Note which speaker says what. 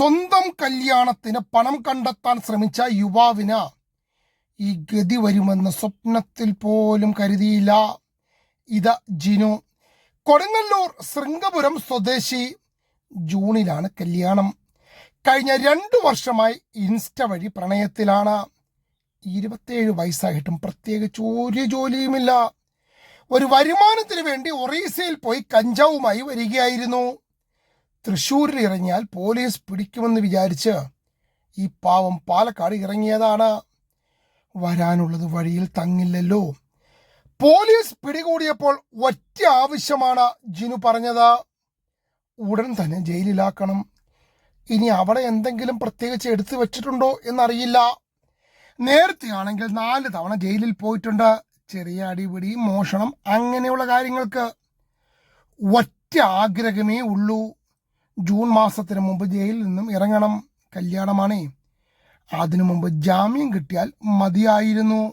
Speaker 1: സ്വന്തം കല്യാണത്തിന് പണം കണ്ടെത്താൻ ശ്രമിച്ച യുവാവിന് ഈ ഗതി വരുമെന്ന് സ്വപ്നത്തിൽ പോലും കരുതിയില്ല. ഇത് ജിനു. കൊടുങ്ങല്ലൂർ ശൃംഗപുരം സ്വദേശി ജൂണിലാണ് കല്യാണം. കഴിഞ്ഞ രണ്ടു വർഷമായി ഇൻസ്റ്റ വഴി പ്രണയത്തിലാണ്. ഇരുപത്തിയേഴ് വയസ്സായിട്ടും പ്രത്യേകിച്ച് ഒരു ജോലിയുമില്ല. ഒരു വരുമാനത്തിന് വേണ്ടി ഒറീസയിൽ പോയി കഞ്ചാവുമായി വരികയായിരുന്നു. തൃശ്ശൂരിൽ ഇറങ്ങിയാൽ പോലീസ് പിടിക്കുമെന്ന് വിചാരിച്ച് ഈ പാവം പാലക്കാട് ഇറങ്ങിയതാണ്. വരാനുള്ളത് വഴിയിൽ തങ്ങില്ലല്ലോ. പോലീസ് പിടികൂടിയപ്പോൾ ഒറ്റ ആവശ്യമാണ് ജിനു പറഞ്ഞത്. ഉടൻ തന്നെ ജയിലിലാക്കണം. ഇനി അവിടെ എന്തെങ്കിലും പ്രത്യേകിച്ച് എടുത്തു വെച്ചിട്ടുണ്ടോ എന്നറിയില്ല. നേരത്തെയാണെങ്കിൽ നാല് തവണ ജയിലിൽ പോയിട്ടുണ്ട്. ചെറിയ അടിപിടി മോഷണം അങ്ങനെയുള്ള കാര്യങ്ങൾക്ക് ഒറ്റ ആഗ്രഹമേ ഉള്ളൂ. ജൂൺ മാസത്തിന് മുമ്പ് ജയിലിൽ നിന്നും ഇറങ്ങണം. കല്യാണമാണേ. അതിനു മുമ്പ് ജാമ്യം കിട്ടിയാൽ മതിയായിരുന്നു.